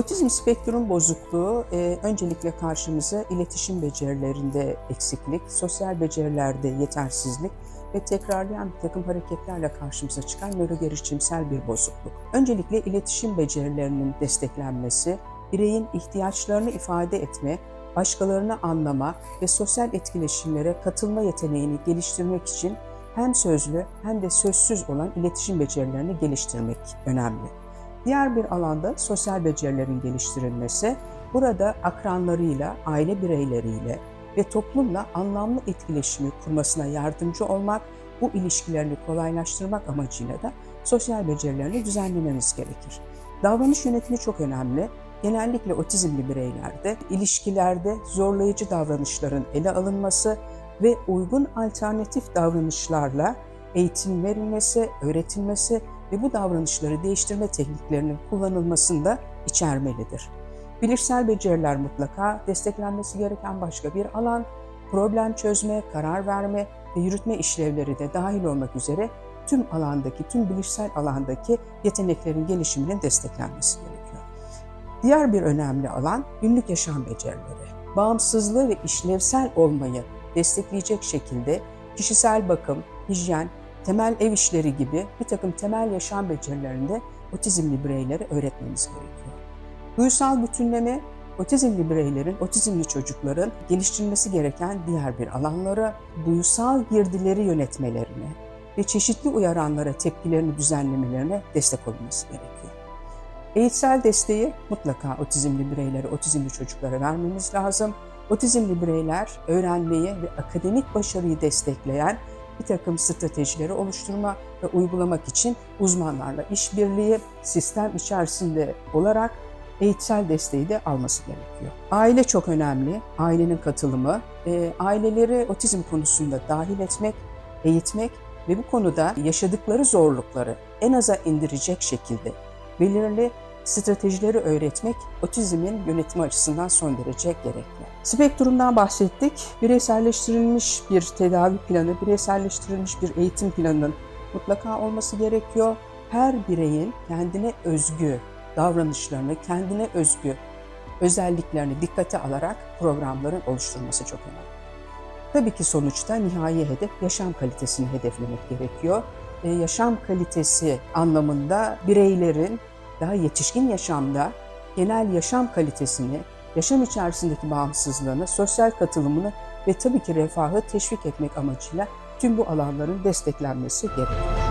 Otizm spektrum bozukluğu e, öncelikle karşımıza iletişim becerilerinde eksiklik, sosyal becerilerde yetersizlik ve tekrarlayan bir takım hareketlerle karşımıza çıkan nörogelişimsel bir bozukluk. Öncelikle iletişim becerilerinin desteklenmesi, bireyin ihtiyaçlarını ifade etme, başkalarını anlama ve sosyal etkileşimlere katılma yeteneğini geliştirmek için hem sözlü hem de sözsüz olan iletişim becerilerini geliştirmek önemli. Diğer bir alanda sosyal becerilerin geliştirilmesi, burada akranlarıyla, aile bireyleriyle ve toplumla anlamlı etkileşimi kurmasına yardımcı olmak, bu ilişkilerini kolaylaştırmak amacıyla da sosyal becerilerini düzenlememiz gerekir. Davranış yönetimi çok önemli. Genellikle otizmli bireylerde ilişkilerde zorlayıcı davranışların ele alınması ve uygun alternatif davranışlarla eğitim verilmesi, öğretilmesi ve bu davranışları değiştirme tekniklerinin kullanılmasında içermelidir. Bilişsel beceriler mutlaka desteklenmesi gereken başka bir alan, problem çözme, karar verme ve yürütme işlevleri de dahil olmak üzere tüm alandaki, tüm bilişsel alandaki yeteneklerin gelişiminin desteklenmesi gerekiyor. Diğer bir önemli alan günlük yaşam becerileri. Bağımsızlığı ve işlevsel olmayı destekleyecek şekilde kişisel bakım, hijyen, temel ev işleri gibi bir takım temel yaşam becerilerini de otizmli bireylere öğretmemiz gerekiyor. Duysal bütünleme, otizmli bireylerin, otizmli çocukların geliştirilmesi gereken diğer bir alanları, duysal girdileri yönetmelerine ve çeşitli uyaranlara tepkilerini düzenlemelerine destek olması gerekiyor. Eğitsel desteği mutlaka otizmli bireylere, otizmli çocuklara vermemiz lazım. Otizmli bireyler öğrenmeyi ve akademik başarıyı destekleyen bir takım stratejileri oluşturma ve uygulamak için uzmanlarla işbirliği sistem içerisinde olarak eğitsel desteği de alması gerekiyor. Aile çok önemli, ailenin katılımı, e, aileleri otizm konusunda dahil etmek, eğitmek ve bu konuda yaşadıkları zorlukları en aza indirecek şekilde belirli stratejileri öğretmek otizmin yönetimi açısından son derece gerekli. Spektrumdan bahsettik. Bireyselleştirilmiş bir tedavi planı, bireyselleştirilmiş bir eğitim planının mutlaka olması gerekiyor. Her bireyin kendine özgü davranışlarını, kendine özgü özelliklerini dikkate alarak programların oluşturulması çok önemli. Tabii ki sonuçta nihai hedef yaşam kalitesini hedeflemek gerekiyor. E, yaşam kalitesi anlamında bireylerin daha yetişkin yaşamda genel yaşam kalitesini, yaşam içerisindeki bağımsızlığını, sosyal katılımını ve tabii ki refahı teşvik etmek amacıyla tüm bu alanların desteklenmesi gerekiyor.